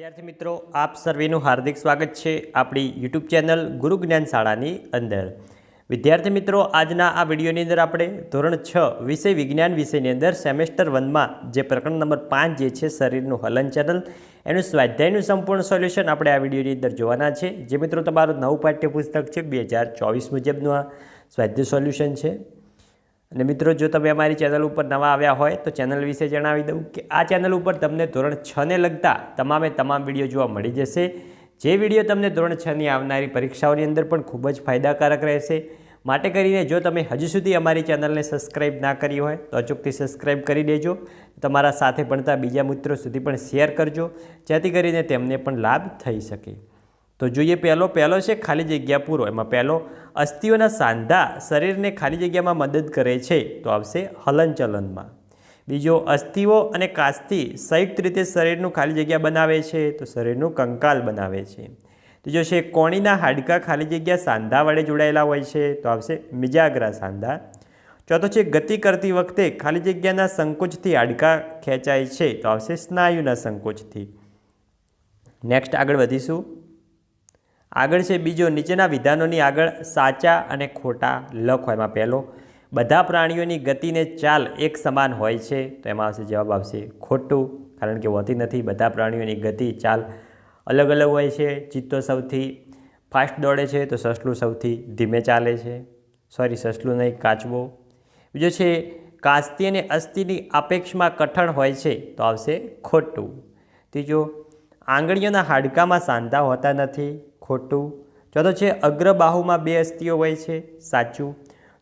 વિદ્યાર્થી મિત્રો, આપ સર્વેનું હાર્દિક સ્વાગત છે આપણી યુટ્યુબ ચેનલ ગુરુ જ્ઞાન શાળાની અંદર. વિદ્યાર્થી મિત્રો, આજના આ વિડીયોની અંદર આપણે ધોરણ છ વિષય વિજ્ઞાન વિષયની અંદર સેમેસ્ટર વનમાં જે પ્રકરણ નંબર પાંચ જે છે શરીરનું હલનચલન એનું સ્વાધ્યાયનું સંપૂર્ણ સોલ્યુશન આપણે આ વિડીયોની અંદર જોવાના છે. જે મિત્રો, તમારું નવું પાઠ્યપુસ્તક છે, બે હજાર ચોવીસ મુજબનું આ સ્વાધ્યાય સોલ્યુશન છે. અને મિત્રો, જો તમે અમારી ચેનલ ઉપર નવા આવ્યા હોય, તો ચેનલ વિશે જણાવી દઉં કે આ ચેનલ ઉપર તમને ધોરણ છને લગતા તમામે તમામ વીડિયો જોવા મળી જશે. જે વીડિયો તમને ધોરણ છની આવનારી પરીક્ષાઓની અંદર પણ ખૂબ જ ફાયદાકારક રહેશે. માટે કરીને જો તમે હજુ સુધી અમારી ચેનલને સબસ્ક્રાઈબ ના કરી હોય, તો અચૂકથી સબસ્ક્રાઈબ કરી દેજો. તમારા સાથે ભણતા બીજા મિત્રો સુધી પણ શેર કરજો, જેથી કરીને તેમને પણ લાભ થઈ શકે. તો જોઈએ પહેલો પહેલો છે ખાલી જગ્યા પૂરો. એમાં પહેલો, અસ્થિઓના સાંધા શરીરને ખાલી જગ્યામાં મદદ કરે છે. તો આવશે હલનચલનમાં. બીજો, અસ્થિઓ અને કાસ્થી સંયુક્ત રીતે શરીરનું ખાલી જગ્યા બનાવે છે. તો શરીરનું કંકાલ બનાવે છે. ત્રીજો છે, કોણીના હાડકાં ખાલી જગ્યા સાંધા વડે જોડાયેલા હોય છે. તો આવશે મિજાગ્રા સાંધા. ચોથો છે, ગતિ કરતી વખતે ખાલી જગ્યાના સંકોચથી હાડકાં ખેંચાય છે. તો આવશે સ્નાયુના સંકોચથી. નેક્સ્ટ આગળ વધીશું. આગળ છે બીજો, નીચેના વિધાનોની આગળ સાચા અને ખોટા લખો એમાં પહેલો. બધા પ્રાણીઓની ગતિને ચાલ એક સમાન હોય છે, તો એમાં આવશે જવાબ આવશે ખોટું, કારણ કે હોતી નથી. બધા પ્રાણીઓની ગતિ, ચાલ અલગ અલગ હોય છે. ચિત્તો સૌથી ફાસ્ટ દોડે છે, તો સસલું સૌથી ધીમે ચાલે છે. સોરી, સસલું નહીં, કાચબો. બીજો છે, કાસ્તી અને અસ્થિની અપેક્ષમાં કઠણ હોય છે, તો આવશે ખોટું. ત્રીજો, આંગળીઓના હાડકામાં સાંધા હોતા નથી. ખોટું? ચોથો છે, અગ્રબાહુમાં બે અસ્થિઓ હોય છે, સાચું?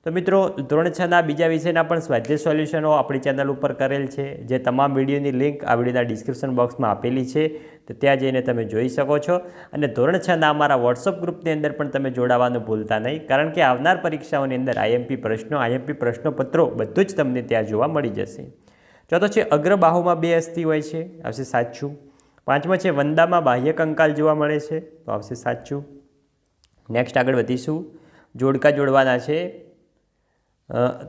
તો મિત્રો, ધોરણ છના બીજા વિષયના પણ સ્વાધ્યાય સોલ્યુશનો આપણી ચેનલ ઉપર કરેલ છે, જે તમામ વિડીયોની લિંક આ વિડીયોના ડિસ્ક્રિપ્શન બોક્સમાં આપેલી છે, તો ત્યાં જઈને તમે જોઈ શકો છો. અને ધોરણ છના અમારા વોટ્સઅપ ગ્રુપની અંદર પણ તમે જોડાવાનું ભૂલતા નહીં, કારણ કે આવનાર પરીક્ષાઓની અંદર આઈએમપી પ્રશ્નો, આઈએમપી પ્રશ્નપત્રો બધું જ તમને ત્યાં જોવા મળી જશે. ચોથો છે, અગ્રબાહુમાં બે અસ્થિ હોય છે, આવશે સાચું? પાંચમો છે, વંદામાં બાહ્ય કંકાલ જોવા મળે છે. તો આવશે સાચું. નેક્સ્ટ આગળ વધીશું. જોડકા જોડવાના છે.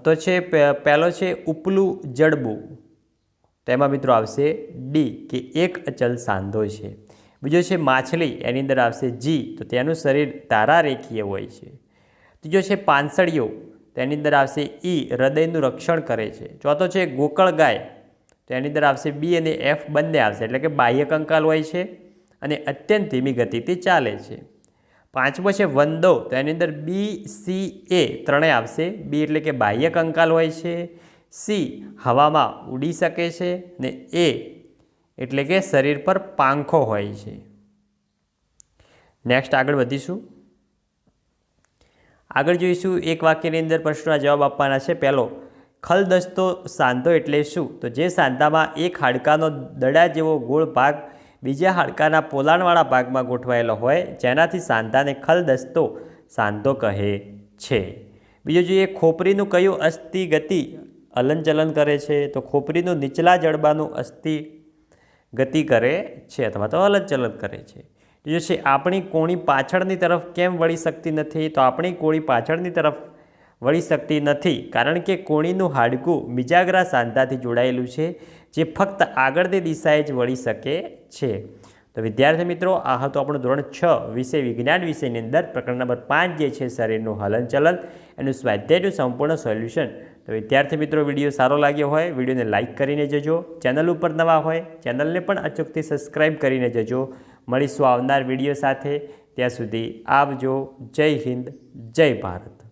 તો છે પહેલો છે, ઉપલું જડબું. તેમાં મિત્રો આવશે ડી કે એક અચલ સાંધો છે. બીજો છે, માછલી. એની અંદર આવશે જી તો તેનું શરીર તારારેખીય હોય છે. ત્રીજો છે, પાંસળીઓ. તેની અંદર આવશે ઈ હૃદયનું રક્ષણ કરે છે. ચોથો છે, ગોકળ ગાય. તો એની અંદર આવશે બી અને એફ બંને આવશે. એટલે કે બાહ્ય કંકાલ હોય છે અને અત્યંત ધીમી ગતિથી ચાલે છે. પાંચમો છે વંદો. તો એની અંદર બી, સી, એ ત્રણેય આવશે. બી એટલે કે બાહ્ય કંકાલ હોય છે. સી હવામાં ઉડી શકે છે ને એ એટલે કે શરીર પર પાંખો હોય છે. નેક્સ્ટ આગળ વધીશું. આગળ જોઈશું એક વાક્યની અંદર પ્રશ્નના જવાબ આપવાના છે. પહેલો ખલદસ્તો સાંધો એટલે શું? તો જે સાંધામાં એક હાડકાનો દડા જેવો ગોળ ભાગ બીજા હાડકાના પોલાણવાળા ભાગમાં ગોઠવાયેલો હોય, જેનાથી સાંધાને ખલદસ્તો સાંધો કહે છે. બીજું જોઈએ, ખોપરીનું કયું અસ્થિ ગતિ હલનચલન કરે છે? તો ખોપરીનું નીચલા જડબાનું અસ્થિ ગતિ કરે છે અથવા તો હલનચલન કરે છે. બીજું છે, આપણી કોણી પાછળની તરફ કેમ વળી શકતી નથી? તો આપણી કોણી પાછળની તરફ વળી શકતી નથી. કારણ કે કોણીનું હાડકું મિજાગરા સાંધાથી જોડાયેલું છે, જે ફક્ત આગળની દિશાએ જ વળી શકે છે. તો વિદ્યાર્થી મિત્રો, આ હતું આપણું ધોરણ છ વિષય વિજ્ઞાન વિષયની અંદર. પ્રકરણ નંબર પાંચ જે છે, શરીરનું હલનચલન. એનું સ્વાધ્યાયનું સંપૂર્ણ સોલ્યુશન. તો વિદ્યાર્થી મિત્રો, વીડિયો સારો લાગ્યો હોય, વિડીયોને લાઇક કરીને જજો. ચેનલ ઉપર નવા હોય, ચેનલને પણ અચૂકથી સબસ્ક્રાઈબ કરીને જજો. મળીશું આવનાર વીડિયો સાથે. ત્યાં સુધી આવજો. જય હિન્દ, જય ભારત.